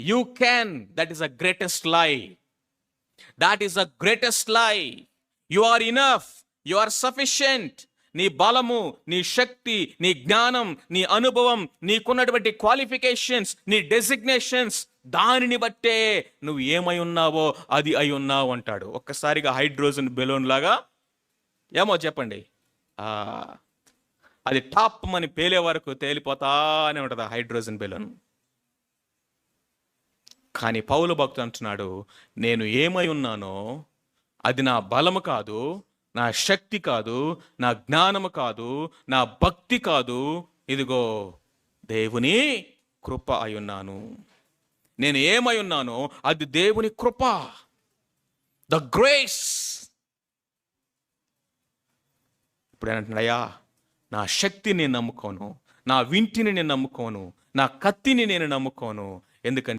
You can that is a greatest lie that is a greatest lie you are enough you are sufficient నీ బలము నీ శక్తి నీ జ్ఞానం నీ అనుభవం నీకున్నటువంటి క్వాలిఫికేషన్స్ నీ డెసిగ్నేషన్స్ దానిని బట్టే నువ్వు ఏమై ఉన్నావో అది అయి ఉన్నావు అంటాడు. ఒక్కసారిగా హైడ్రోజన్ బెలూన్ లాగా. ఏమో చెప్పండి. ఆ, అది టాప్ అని పేలే వరకు తేలిపోతానే ఉంటుంది ఆ హైడ్రోజన్ బెలూన్. కానీ పౌలు భక్తుడు అంటున్నాడు నేను ఏమై ఉన్నానో అది నా బలము కాదు నా శక్తి కాదు నా జ్ఞానము కాదు నా భక్తి కాదు. ఇదిగో దేవుని కృప అయి ఉన్నాను. నేను ఏమై ఉన్నానో అది దేవుని కృప. The grace. ఇప్పుడు ఏంటంటున్నాయా నా శక్తిని నేను నమ్ముకోను నా వింటిని నేను నమ్ముకోను నా కత్తిని నేను నమ్ముకోను ఎందుకంటే